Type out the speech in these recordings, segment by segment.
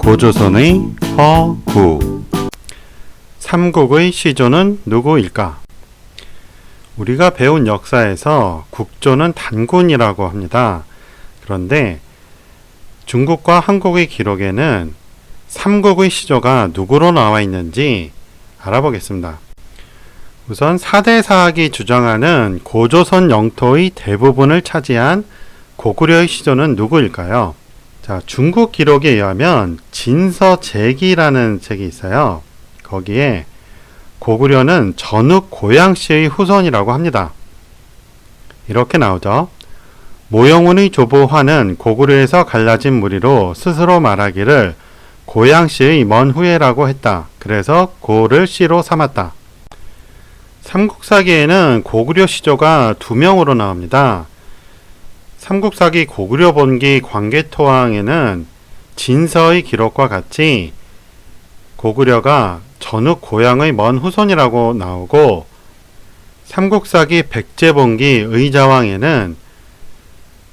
고조선의 허구 삼국의 시조는 누구일까? 우리가 배운 역사에서 국조는 단군이라고 합니다. 그런데 중국과 한국의 기록에는 삼국의 시조가 누구로 나와 있는지 알아보겠습니다. 우선 사대사학이 주장하는 고조선 영토의 대부분을 차지한 고구려의 시조는 누구일까요? 자, 중국 기록에 의하면 진서제기라는 책이 있어요. 거기에 고구려는 전욱 고양시의 후손이라고 합니다. 이렇게 나오죠. 모영운의 조보화는 고구려에서 갈라진 무리로 스스로 말하기를 고양시의 먼 후예라고 했다. 그래서 고를 시로 삼았다. 삼국사기에는 고구려 시조가 두 명으로 나옵니다. 삼국사기 고구려 본기 광개토왕에는 진서의 기록과 같이 고구려가 전욱 고향의 먼 후손이라고 나오고 삼국사기 백제본기 의자왕에는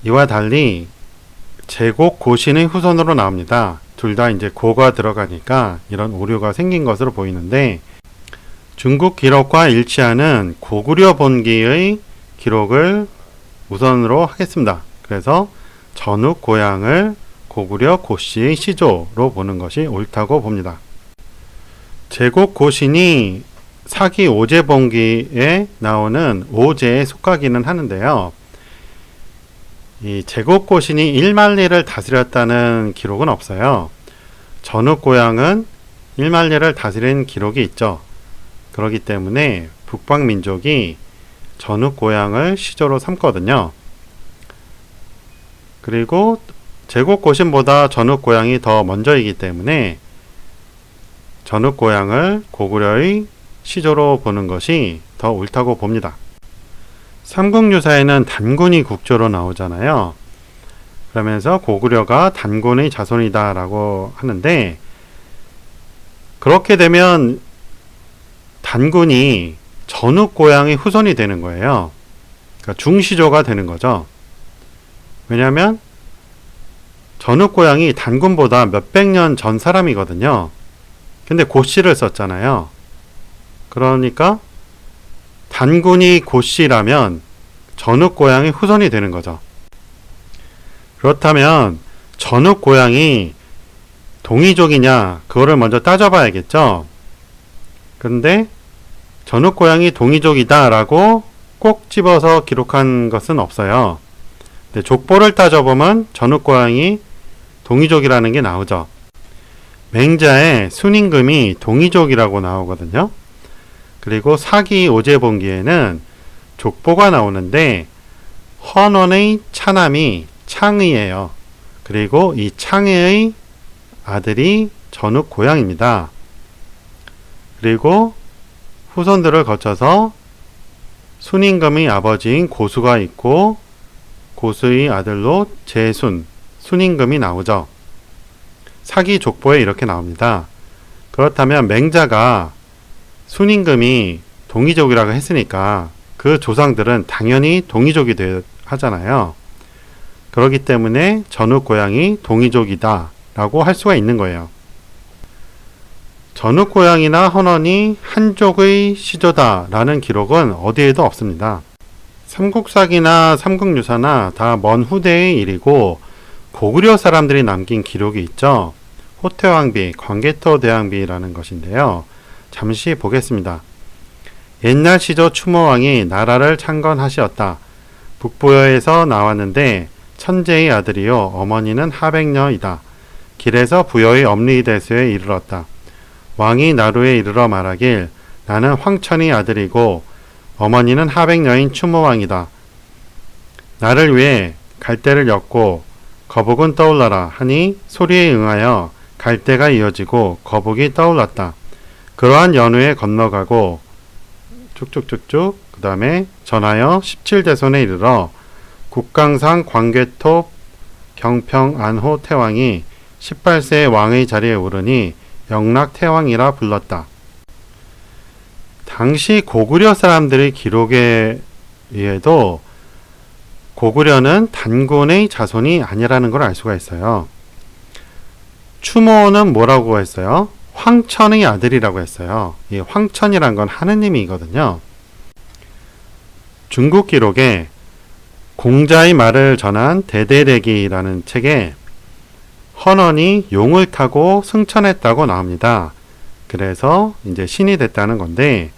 이와 달리 제곡 고신의 후손으로 나옵니다. 둘 다 이제 고가 들어가니까 이런 오류가 생긴 것으로 보이는데 중국 기록과 일치하는 고구려 본기의 기록을 우선으로 하겠습니다. 그래서 전욱 고향을 고구려 고씨의 시조로 보는 것이 옳다고 봅니다. 제곡 고신이 사기 오제본기에 나오는 오제에 속하기는 하는데요. 이 제곡 고신이 1만리를 다스렸다는 기록은 없어요. 전욱 고향은 1만리를 다스린 기록이 있죠. 그렇기 때문에 북방 민족이 전욱 고향을 시조로 삼거든요. 그리고 제국 고신보다 전욱 고향이 더 먼저이기 때문에 전욱 고향을 고구려의 시조로 보는 것이 더 옳다고 봅니다. 삼국유사에는 단군이 국조로 나오잖아요. 그러면서 고구려가 단군의 자손이다라고 하는데 그렇게 되면 단군이 전욱 고향의 후손이 되는 거예요. 그러니까 중시조가 되는 거죠. 왜냐하면 전욱 고향이 단군보다 몇백 년 전 사람이거든요. 근데 고씨를 썼잖아요. 그러니까 단군이 고씨라면 전욱 고향의 후손이 되는 거죠. 그렇다면 전욱 고향이 동이족이냐 그거를 먼저 따져봐야겠죠. 근데 전욱 고향이 동이족이다라고 꼭 집어서 기록한 것은 없어요. 근데 족보를 따져보면 전욱 고향이 동이족이라는 게 나오죠. 맹자의 순임금이 동이족이라고 나오거든요. 그리고 사기 오제본기에는 족보가 나오는데 헌원의 차남이 창의예요. 그리고 이 창의의 아들이 전욱 고향입니다. 그리고 후손들을 거쳐서 순임금의 아버지인 고수가 있고 고수의 아들로 제순, 순임금이 나오죠. 사기 족보에 이렇게 나옵니다. 그렇다면 맹자가 순임금이 동이족이라고 했으니까 그 조상들은 당연히 동이족이 되 하잖아요. 그렇기 때문에 전욱 고향이 동이족이다 라고 할 수가 있는 거예요. 전욱 고향이나 헌원이 한족의 시조다 라는 기록은 어디에도 없습니다. 삼국사기나 삼국유사나 다 먼 후대의 일이고 고구려 사람들이 남긴 기록이 있죠. 호태왕비, 광개토 대왕비라는 것인데요. 잠시 보겠습니다. 옛날 시조 추모왕이 나라를 창건하시었다. 북부여에서 나왔는데 천재의 아들이요 어머니는 하백녀이다. 길에서 부여의 엄리대수에 이르렀다. 왕이 나루에 이르러 말하길 나는 황천의 아들이고 어머니는 하백녀인 추모왕이다. 나를 위해 갈대를 엮고 거북은 떠올라라 하니 소리에 응하여 갈대가 이어지고 거북이 떠올랐다. 그러한 연후에 건너가고 쭉쭉쭉쭉 그 다음에 전하여 17대손에 이르러 국강상 광개톱 경평 안호 태왕이 18세의 왕의 자리에 오르니 영락 태왕이라 불렀다. 당시 고구려 사람들의 기록에 의해도 고구려는 단군의 자손이 아니라는 걸 알 수가 있어요. 추모는 뭐라고 했어요? 황천의 아들이라고 했어요. 이 황천이란 건 하느님이거든요. 중국 기록에 공자의 말을 전한 대대대기라는 책에 헌원이 용을 타고 승천했다고 나옵니다. 그래서 이제 신이 됐다는 건데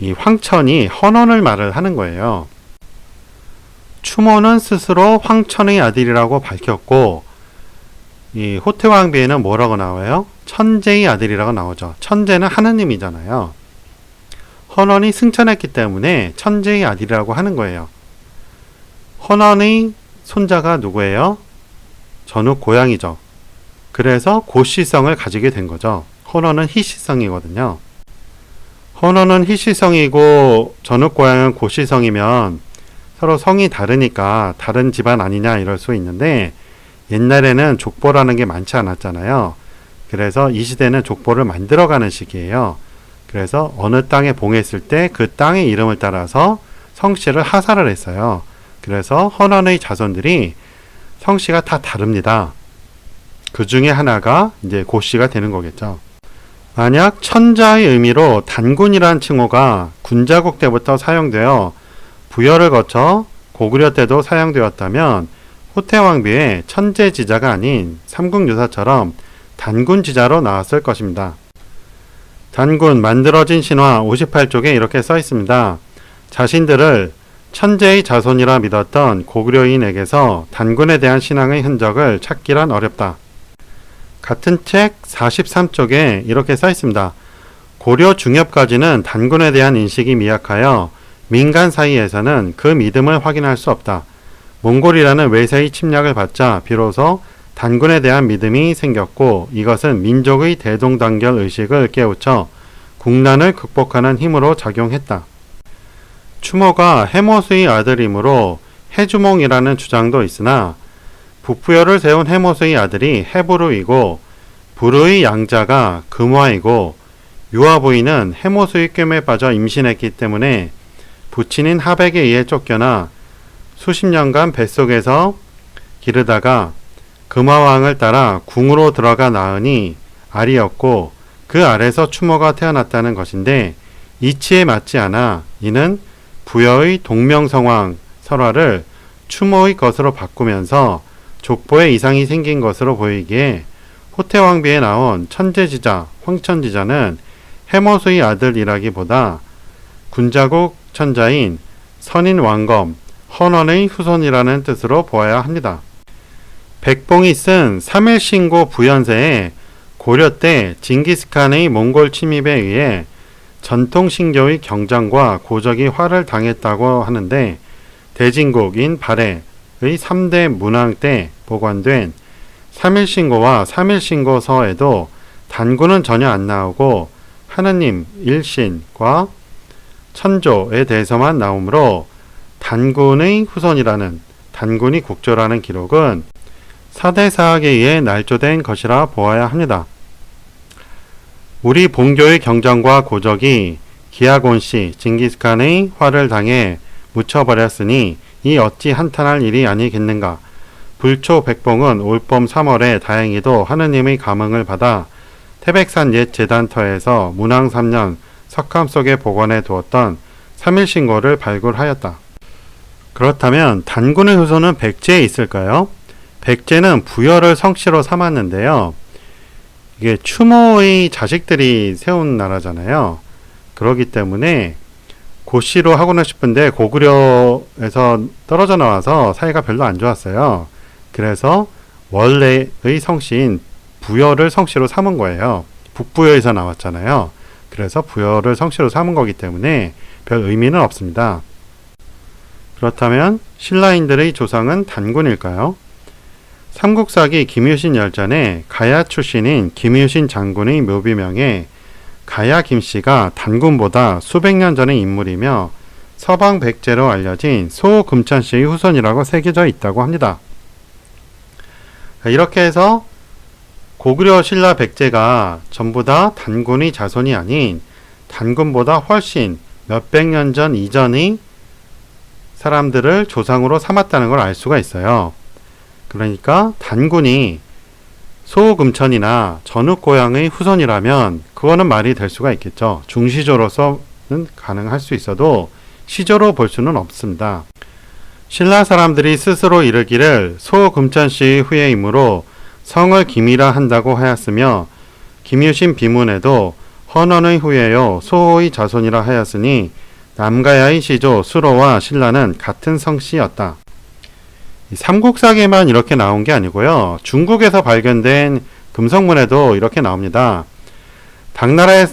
이 황천이 헌원을 말을 하는 거예요. 추모는 스스로 황천의 아들이라고 밝혔고 이 호태왕비에는 뭐라고 나와요? 천재의 아들이라고 나오죠. 천재는 하느님이잖아요. 헌원이 승천했기 때문에 천재의 아들이라고 하는 거예요. 헌원의 손자가 누구예요? 전후 고양이죠. 그래서 고시성을 가지게 된 거죠. 헌원은 희시성이거든요. 헌원은 희시성이고 전후 고양은 고시성이면 서로 성이 다르니까 다른 집안 아니냐 이럴 수 있는데 옛날에는 족보라는 게 많지 않았잖아요. 그래서 이 시대는 족보를 만들어가는 시기예요. 그래서 어느 땅에 봉했을 때 그 땅의 이름을 따라서 성씨를 하사를 했어요. 그래서 헌원의 자손들이 성씨가 다 다릅니다. 그 중에 하나가 이제 고씨가 되는 거겠죠. 만약 천자의 의미로 단군이란 칭호가 군자국 때부터 사용되어 부여를 거쳐 고구려 때도 사용되었다면 호태왕비의 천재지자가 아닌 삼국유사처럼 단군지자로 나왔을 것입니다. 단군 만들어진 신화 58쪽에 이렇게 써 있습니다. 자신들을 천재의 자손이라 믿었던 고구려인에게서 단군에 대한 신앙의 흔적을 찾기란 어렵다. 같은 책 43쪽에 이렇게 써 있습니다. 고려 중엽까지는 단군에 대한 인식이 미약하여 민간 사이에서는 그 믿음을 확인할 수 없다. 몽골이라는 외세의 침략을 받자 비로소 단군에 대한 믿음이 생겼고 이것은 민족의 대동단결 의식을 깨우쳐 국난을 극복하는 힘으로 작용했다. 추모가 해모수의 아들이므로 해주몽이라는 주장도 있으나 북부여를 세운 해모수의 아들이 해부르이고 부르의 양자가 금화이고 유아 부인은 해모수의 꿰매 빠져 임신했기 때문에 부친인 하백에 의해 쫓겨나 수십 년간 뱃속에서 기르다가 금화왕을 따라 궁으로 들어가 낳으니 알이었고 그 알에서 추모가 태어났다는 것인데 이치에 맞지 않아 이는 부여의 동명성왕 설화를 추모의 것으로 바꾸면서 족보에 이상이 생긴 것으로 보이기에 호태왕비에 나온 천재지자 황천지자는 해모수의 아들이라기보다 군자국 천자인 선인 왕검 헌원의 후손이라는 뜻으로 보아야 합니다. 백봉이 쓴 3일신고 부연세에 고려 때 징기스칸의 몽골 침입에 의해 전통 신교의 경장과 고적이 화를 당했다고 하는데 대진국인 발해의 3대 문왕 때 보관된 3일신고와 3일신고서에도 단군은 전혀 안 나오고 하느님 일신과 천조에 대해서만 나오므로 단군의 후손이라는 단군이 국조라는 기록은 사대사학에 의해 날조된 것이라 보아야 합니다. 우리 본교의 경전과 고적이 기아곤 씨 징기스칸의 화를 당해 묻혀버렸으니 이 어찌 한탄할 일이 아니겠는가. 불초 백봉은 올봄 3월에 다행히도 하느님의 감흥을 받아 태백산 옛 재단터에서 문왕 3년 석함 속에 복원해 두었던 3일 신고를 발굴하였다. 그렇다면 단군의 후손은 백제에 있을까요? 백제는 부여를 성씨로 삼았는데요. 이게 추모의 자식들이 세운 나라잖아요. 그러기 때문에 고씨로 하고는 싶은데 고구려에서 떨어져 나와서 사이가 별로 안 좋았어요. 그래서 원래의 성씨인 부여를 성씨로 삼은 거예요. 북부여에서 나왔잖아요. 그래서 부여를 성씨로 삼은 거기 때문에 별 의미는 없습니다. 그렇다면 신라인들의 조상은 단군일까요? 삼국사기 김유신 열전에 가야 출신인 김유신 장군의 묘비명에 가야 김씨가 단군보다 수백 년 전의 인물이며 서방 백제로 알려진 소금천씨의 후손이라고 새겨져 있다고 합니다. 이렇게 해서 고구려 신라 백제가 전부 다 단군의 자손이 아닌 단군보다 훨씬 몇백 년 전 이전의 사람들을 조상으로 삼았다는 걸 알 수가 있어요. 그러니까 단군이 소금천이나 전욱 고향의 후손이라면 그거는 말이 될 수가 있겠죠. 중시조로서는 가능할 수 있어도 시조로 볼 수는 없습니다. 신라 사람들이 스스로 이르기를 소금천 씨의 후예이므로 성을 김이라 한다고 하였으며 김유신 비문에도 헌원의 후예요 소호의 자손이라 하였으니 남가야의 시조 수로와 신라는 같은 성씨였다. 이 삼국사기에만 이렇게 나온 게 아니고요. 중국에서 발견된 금성문에도 이렇게 나옵니다. 당나라에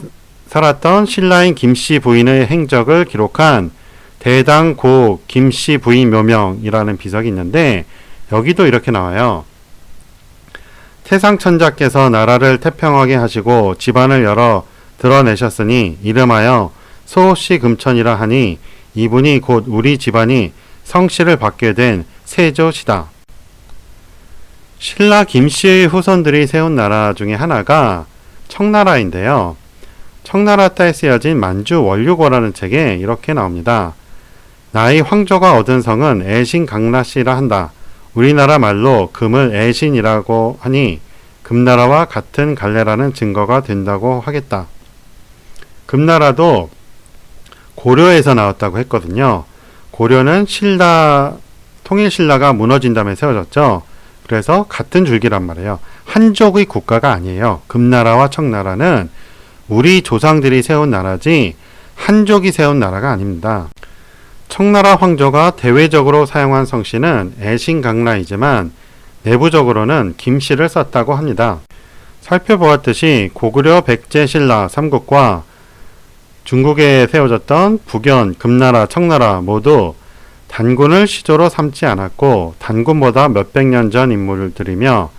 살았던 신라인 김씨 부인의 행적을 기록한 대당 고 김씨 부인 묘명이라는 비석이 있는데 여기도 이렇게 나와요. 태상천자께서 나라를 태평하게 하시고 집안을 열어 드러내셨으니 이름하여 소씨 금천이라 하니 이분이 곧 우리 집안이 성씨를 받게 된 세조시다. 신라 김씨의 후손들이 세운 나라 중에 하나가 청나라인데요. 청나라 때에 쓰여진 만주 원류고라는 책에 이렇게 나옵니다. 나의 황조가 얻은 성은 애신 강라씨라 한다. 우리나라 말로 금을 애신이라고 하니 금나라와 같은 갈래라는 증거가 된다고 하겠다. 금나라도 고려에서 나왔다고 했거든요. 고려는 신라 통일신라가 무너진 다음에 세워졌죠. 그래서 같은 줄기란 말이에요. 한족의 국가가 아니에요. 금나라와 청나라는 우리 조상들이 세운 나라지 한족이 세운 나라가 아닙니다. 청나라 황조가 대외적으로 사용한 성씨는 애신강라이지만 내부적으로는 김씨를 썼다고 합니다. 살펴보았듯이 고구려 백제 신라 삼국과 중국에 세워졌던 북연, 금나라, 청나라 모두 단군을 시조로 삼지 않았고 단군보다 몇백 년 전 인물들이며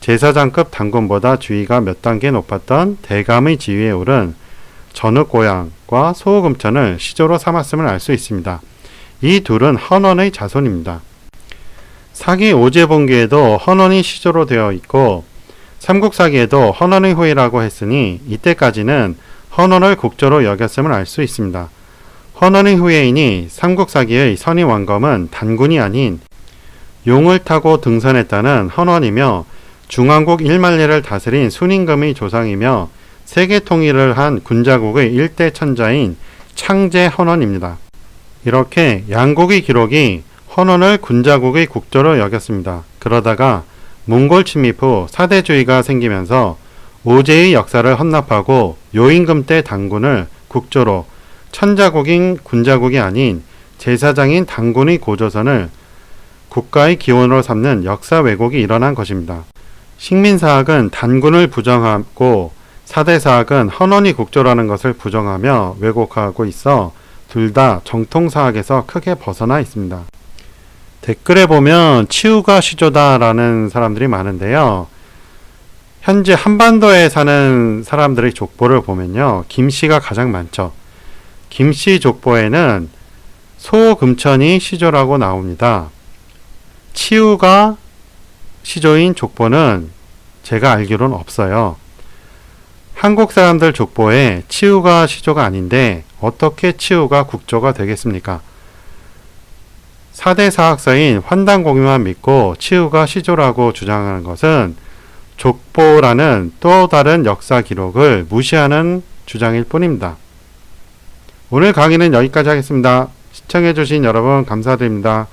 제사장급 단군보다 주위가 몇 단계 높았던 대감의 지위에 오른 전흑고향과 소금천을 시조로 삼았음을 알 수 있습니다. 이 둘은 헌원의 자손입니다. 사기 오제본기에도 헌원이 시조로 되어 있고 삼국사기에도 헌원의 후예라고 했으니 이때까지는 헌원을 국조로 여겼음을 알 수 있습니다. 헌원의 후예이니 삼국사기의 선의왕검은 단군이 아닌 용을 타고 등선했다는 헌원이며 중앙국 1만리를 다스린 순임금의 조상이며 세계 통일을 한 군자국의 일대 천자인 창제 헌원입니다. 이렇게 양국의 기록이 헌원을 군자국의 국조로 여겼습니다. 그러다가 몽골 침입 후 사대주의가 생기면서 오제의 역사를 헌납하고 요임금 때 당군을 국조로 천자국인 군자국이 아닌 제사장인 당군의 고조선을 국가의 기원으로 삼는 역사 왜곡이 일어난 것입니다. 식민사학은 단군을 부정하고 사대사학은 헌원이 국조라는 것을 부정하며 왜곡하고 있어 둘 다 정통사학에서 크게 벗어나 있습니다. 댓글에 보면 치우가 시조다라는 사람들이 많은데요. 현재 한반도에 사는 사람들의 족보를 보면요. 김씨가 가장 많죠. 김씨 족보에는 소금천이 시조라고 나옵니다. 치우가 시조인 족보는 제가 알기로는 없어요. 한국 사람들 족보에 치우가 시조가 아닌데 어떻게 치우가 국조가 되겠습니까? 4대 사학서인 환단공유만 믿고 치우가 시조라고 주장하는 것은 족보라는 또 다른 역사 기록을 무시하는 주장일 뿐입니다. 오늘 강의는 여기까지 하겠습니다. 시청해주신 여러분 감사드립니다.